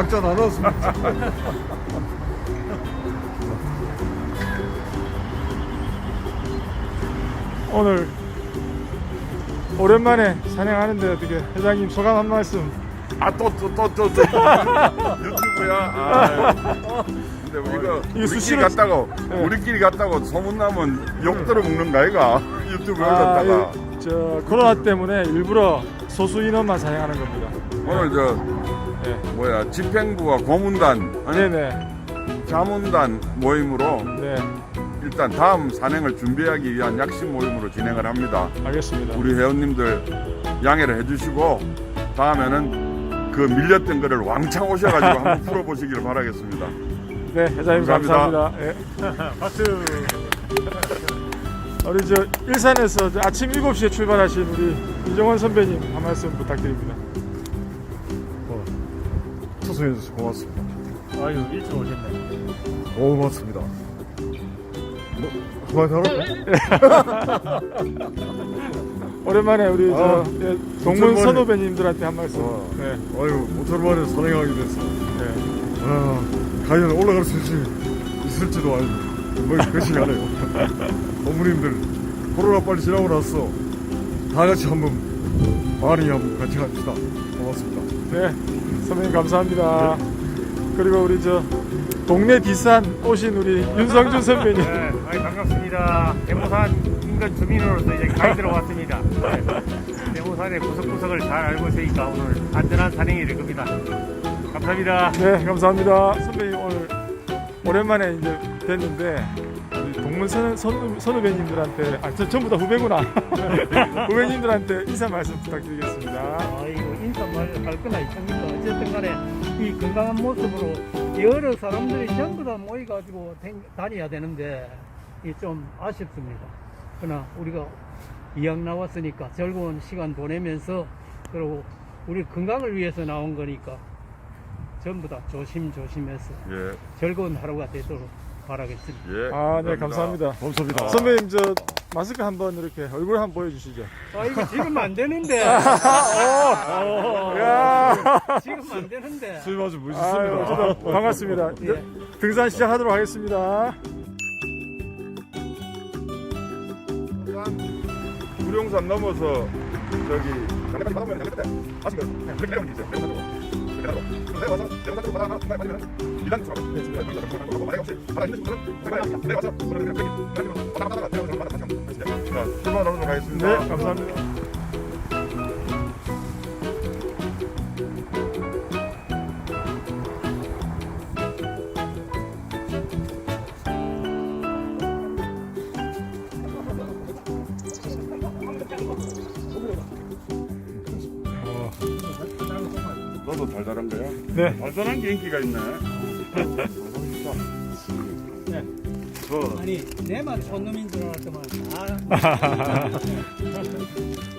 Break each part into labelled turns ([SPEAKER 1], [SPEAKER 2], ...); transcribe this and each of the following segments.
[SPEAKER 1] 각자 나눴습니다.
[SPEAKER 2] 오늘 오랜만에 산행하는데 어떻게 회장님 소감 한 말씀
[SPEAKER 3] 아 또 또 또 또 또 유튜브야. 아, 근데 뭐 이거
[SPEAKER 2] 이거
[SPEAKER 3] 우리끼리
[SPEAKER 2] 수시로-
[SPEAKER 3] 갔다고
[SPEAKER 2] 네.
[SPEAKER 3] 우리끼리 갔다고 소문나면 욕 들어 먹는 거 아이가 유튜브
[SPEAKER 2] 아,
[SPEAKER 3] 올렸다가
[SPEAKER 2] 이- 저 코로나 때문에 일부러 소수 인원만 산행하는 겁니다
[SPEAKER 3] 오늘 저
[SPEAKER 2] 네.
[SPEAKER 3] 뭐야 집행부와 고문단 아니,
[SPEAKER 2] 네네
[SPEAKER 3] 자문단 모임으로
[SPEAKER 2] 네
[SPEAKER 3] 일단 다음 산행을 준비하기 위한 약식 모임으로 진행을 합니다.
[SPEAKER 2] 알겠습니다
[SPEAKER 3] 우리 회원님들 양해를 해주시고 다음에는 그 밀렸던 거를 왕창 오셔가지고 한번 풀어보시기를 바라겠습니다.
[SPEAKER 2] 네 회장님
[SPEAKER 3] 감사합니다.
[SPEAKER 2] 감사합니다, 예. 박수 우리 저 일산에서 저 아침 7시에 출발하신 우리 이정원 선배님 한 말씀 부탁드립니다
[SPEAKER 1] 초청해 주셔서 고맙습니다.
[SPEAKER 4] 아유 일찍 오셨네.
[SPEAKER 1] 오, 고맙습니다. 뭐, 한마디 하라?
[SPEAKER 2] 오랜만에 우리 저
[SPEAKER 1] 아,
[SPEAKER 2] 예, 동문
[SPEAKER 1] 오랜만에.
[SPEAKER 2] 선후배님들한테 한 말씀
[SPEAKER 1] 아.
[SPEAKER 2] 네.
[SPEAKER 1] 아유, 오랜만에 산행하게 됐어.
[SPEAKER 2] 네.
[SPEAKER 1] 아, 과연 올라갈 수 있을지, 있을지도 알고, 뭐, 그것이 가네요. 어머님들, 코로나 빨리 지나고 나서, 다 같이 한번, 많이 한번 같이 갑시다. 고맙습니다.
[SPEAKER 2] 네, 선배님 감사합니다. 그리고 우리 저 동네 뒷산 오신 우리 윤성준 선배님.
[SPEAKER 4] 네, 아이 반갑습니다. 대모산 인근 주민으로서 이제 가이드로 왔습니다. 네, 대모산의 구석구석을 잘 알고 있으니까 오늘 안전한 산행이 될 겁니다. 감사합니다.
[SPEAKER 2] 네, 감사합니다. 선배님 오늘 오랜만에 이제 뵀는데 우리 동문 선, 선, 선 후배님들한테 아, 저 전부 다 후배구나. 후배님들한테 인사 말씀 부탁드리겠습니다.
[SPEAKER 5] 아이고 인사말 할 거나 있습니까? 어쨌든 간에 이 건강한 모습으로 여러 사람들이 전부 다 모여가지고 댕- 다녀야 되는데 이 좀 아쉽습니다. 그러나 우리가 이왕 나왔으니까 즐거운 시간 보내면서 그리고 우리 건강을 위해서 나온 거니까 전부 다 조심조심해서
[SPEAKER 3] 예,
[SPEAKER 5] 즐거운 하루가 되도록 바라겠습니다.
[SPEAKER 3] 예.
[SPEAKER 2] 아, 네, 감사합니다.
[SPEAKER 1] 감사합니다.
[SPEAKER 2] 선배님 저 마스크 한번 이렇게 얼굴 한번 보여주시죠.
[SPEAKER 5] 아 이거 지금 안 되는데
[SPEAKER 2] 야,
[SPEAKER 5] 지금 안 되는데
[SPEAKER 1] 수임 아주
[SPEAKER 2] 아유,
[SPEAKER 1] 멋있습니다.
[SPEAKER 2] 어쨌든 반갑습니다. 이제
[SPEAKER 5] 예.
[SPEAKER 2] 등산 시작하도록 하겠습니다.
[SPEAKER 3] 구룡산 넘어서 저기 아시면 그렇게 내려오면 이제 하시죠.
[SPEAKER 2] 네, 감사합니다.
[SPEAKER 3] 거야?
[SPEAKER 2] 네.
[SPEAKER 3] 달달한 게 인기가 있네.
[SPEAKER 5] 아니 내만 손놈인 줄 알았더만 아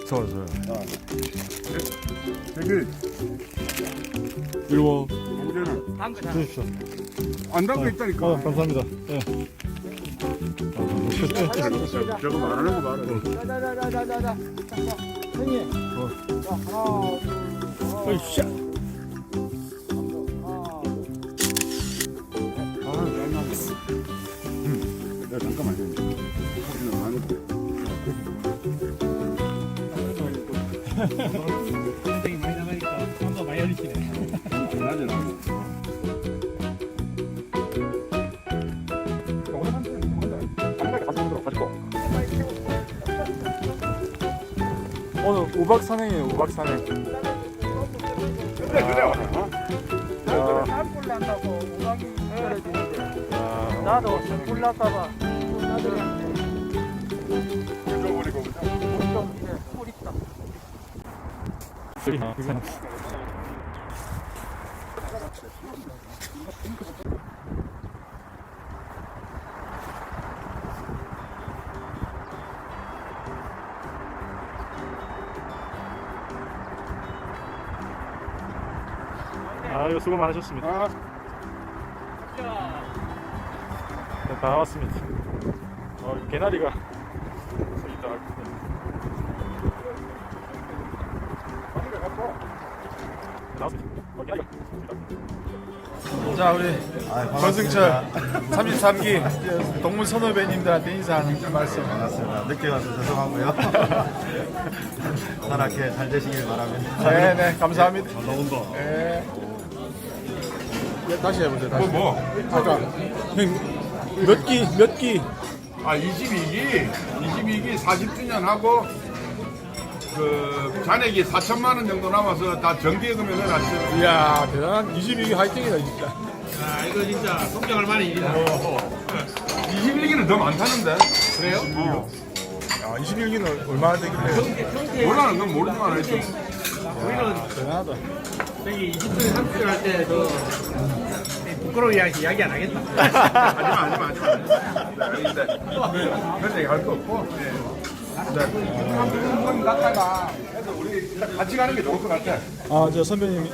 [SPEAKER 1] 좋아요, 좋아요.
[SPEAKER 3] 저기
[SPEAKER 5] 담그 다
[SPEAKER 2] 주십시오.
[SPEAKER 3] 안 담겨 있다니까.
[SPEAKER 2] 어, 감사합니다. 네.
[SPEAKER 3] 저거 말하는 거 말해.
[SPEAKER 5] 자자자자자자 형님 자 하나 둘 셋. 굉장히 많이 나가니까 한번 많이 흘리시네
[SPEAKER 3] 낮에 나와.
[SPEAKER 2] 오늘 5박 산행이에요, 5박 산행.
[SPEAKER 3] 그래, 그래. 어?
[SPEAKER 2] 아,
[SPEAKER 5] 산불 난다고 우박이 떨어지는데
[SPEAKER 2] 아,
[SPEAKER 5] 나도 산불 날까봐 나들
[SPEAKER 2] 아유, 수고 많으셨습니다.
[SPEAKER 3] 아,
[SPEAKER 2] 네, 다 나왔습니다. 어, 개나리가 저기 있다. 나왔습니다. 어, 자 우리 권승철 33기 동문 선후배님들한테 인사하는 말씀.
[SPEAKER 6] 반갑습니다. 늦게 와서 죄송하고요. 편하게 잘 되시길 바랍니다.
[SPEAKER 2] 네네 감사합니다. 네. 네, 다시 해보세요. 다시.
[SPEAKER 3] 뭐?
[SPEAKER 2] 아까 몇 기, 몇 기?
[SPEAKER 3] 아 22기 22기 40주년 하고 그 잔액이 4천만 원 정도 남아서 다 정기예금에 넣어놨어요.
[SPEAKER 2] 이야 대단한 22기 화이팅이다 진짜.
[SPEAKER 4] 아, 이거 진짜 성장할 만한 일이다.
[SPEAKER 3] 21기는 더 많다는데.
[SPEAKER 2] 그래요?
[SPEAKER 3] 어.
[SPEAKER 2] 야 21기는 얼마나 되길래?
[SPEAKER 3] 몰라는 건 모르지만 하여튼
[SPEAKER 2] 대단하다.
[SPEAKER 4] 저기 20분, 30분 할 때도 부끄러워 이야기, 이야기 안 하겠다.
[SPEAKER 3] 하지마 하지마 하지마. 네, 근데 그런 얘기 할거 없고. 네. 한번 갔다가 해서 우리 일단 같이 가는 게 좋을 것 같아.
[SPEAKER 2] 아 저 선배님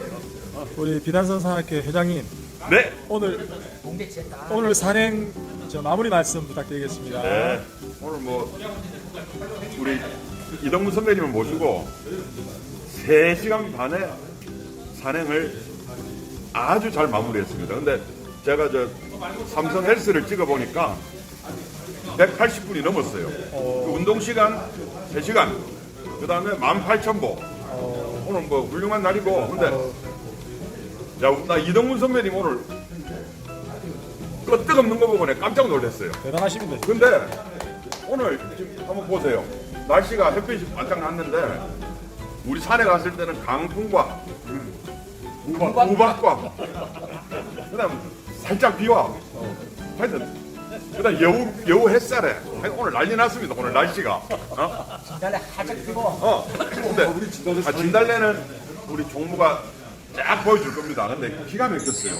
[SPEAKER 2] 우리 비단선 산악회 회장님
[SPEAKER 3] 네.
[SPEAKER 2] 오늘 오늘 산행 저 마무리 말씀 부탁드리겠습니다.
[SPEAKER 3] 네. 오늘 뭐 우리 이동문 선배님을 모시고 3시간 반의 산행을 아주 잘 마무리했습니다. 근데 제가 저 삼성 헬스를 찍어 보니까 180분이 넘었어요. 그 운동 시간 3시간. 그 다음에 18,000보. 오늘 뭐 훌륭한 날이고 근데 야, 나 이동문 선배님 오늘 그 뜨겁는 거 보고 내가 깜짝 놀랐어요.
[SPEAKER 2] 대단하십니다.
[SPEAKER 3] 근데 오늘 지금 한번 보세요. 날씨가 햇빛이 바짝 났는데 우리 산에 갔을 때는 강풍과 우박, 우박과 그다음 살짝 비와 하여튼 그다음 여우 여우 햇살에 하여튼 오늘 난리 났습니다. 오늘 날씨가 어? 진달래 하짝 피고 어 근데 아, 진달래는 우리 종무가 쫙 보여줄 겁니다. 근데 기가 막혔어요.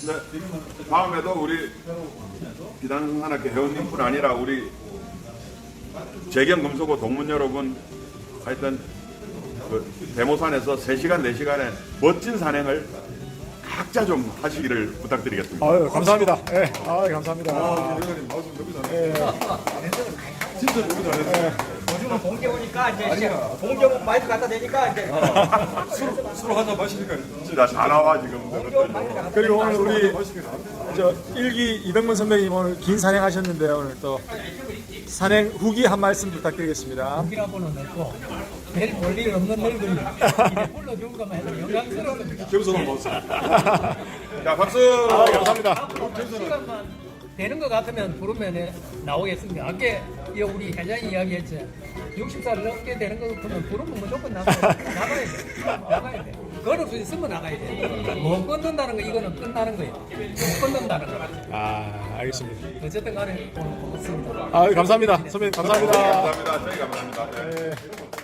[SPEAKER 3] 근데 다음에도 우리 비단산학회 회원님뿐 아니라 우리 재경 금속고 동문 여러분 하여튼 그 대모산에서 3시간 4시간의 멋진 산행을 각자 좀 하시기를 부탁드리겠습니다.
[SPEAKER 2] 아유 감사합니다. 예, 아 감사합니다.
[SPEAKER 7] 요즘은 공개 오니까 이제 공개 마이크 갖다 대니까 이제
[SPEAKER 3] 진짜 다 나와 지금.
[SPEAKER 2] 그리고 오늘 우리 저 일기 이병문 선배님 오늘 긴 산행하셨는데 오늘 또 산행 후기 한 말씀 부탁드리겠습니다.
[SPEAKER 5] 이라고는 없고 별 볼일 없는 늙은이 불러준 것만 해도 영광스러운
[SPEAKER 3] 자 박수.
[SPEAKER 2] 아, 감사합니다.
[SPEAKER 5] 시간만 되는 것 같으면 부르면 나오겠습니다. 아까 이 우리 회장이 이야기했지. 60살 넘게 되는 것 같으면 부르면 무조건 나가, 나가야 돼. 나가야 돼. 걸을 수 있으면 나가야 돼. 못 걷는다는 거 이거는 끝나는 거예요. 못 걷는다는 거.
[SPEAKER 2] 아 알겠습니다.
[SPEAKER 5] 어쨌든 간에 오늘 고맙습니다.
[SPEAKER 2] 아 감사합니다. 선배님 감사합니다.
[SPEAKER 3] 감사합니다. 저희 감사합니다. 네.
[SPEAKER 2] 예.